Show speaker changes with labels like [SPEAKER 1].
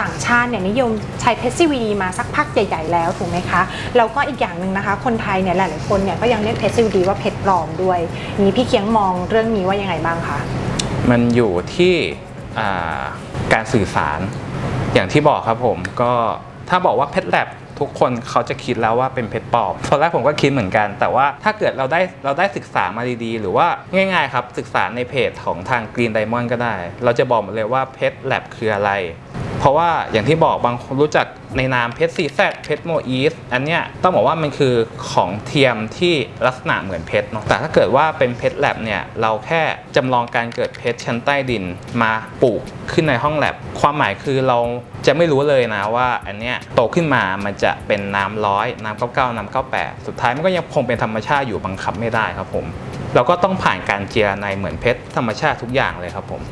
[SPEAKER 1] ต่างชาติเนี่ยนิยมใช้เพชร CVD มาสักพักใหญ่ ๆ แล้วถูกไหมคะแล้วก็อีกอย่างหนึ่งนะคะ คนไทยเนี่ยหลายๆคนเนี่ยก็ยังเรียกเพชร CVD ว่าเพชรปลอมด้วยนี้พี่เคียงมองเรื่องนี้ว่ายังไงบ้างคะ
[SPEAKER 2] มันอยู่ที่การสื่อสารอย่างที่บอกครับผมก็ถ้าบอกว่าเพชรแลบทุกคนเขาจะคิดแล้วว่าเป็นเพชรปลอมตอนแรกผมก็คิดเหมือนกัน แต่ว่าถ้าเกิดเราได้เราได้ศึกษามาดีๆ หรือว่าง่ายๆครับศึกษาในเพจของทาง Green Diamond ก็ได้ เราจะบอกหมดเลยว่าเพชรแลบคืออะไร เพราะว่าอย่างที่บอกบางคนรู้จักในนามเพชรซีแซเพชรโมอีสอันเนี้ยต้องบอกว่ามันคือของเทียมที่ลักษณะเหมือนเพชรเนาะแต่ถ้าเกิดว่าเป็นเพชรแลบเนี่ยเราแค่จำลองการเกิดเพชรชั้นใต้ดินมาปลูกขึ้นในห้องแลบความหมายคือเราจะไม่รู้เลยนะว่าอันเนี้ยโตขึ้นมามันจะเป็นน้ำร้อยน้ำเก้าเก้าน้ำเก้าแปดสุดท้ายมันก็ยังคงเป็นธรรมชาติอยู่บังคับไม่ได้ครับผมเราก็ต้องผ่านการเจียในเหมือนเพชรธรรมชาติทุกอย่างเลยครับผม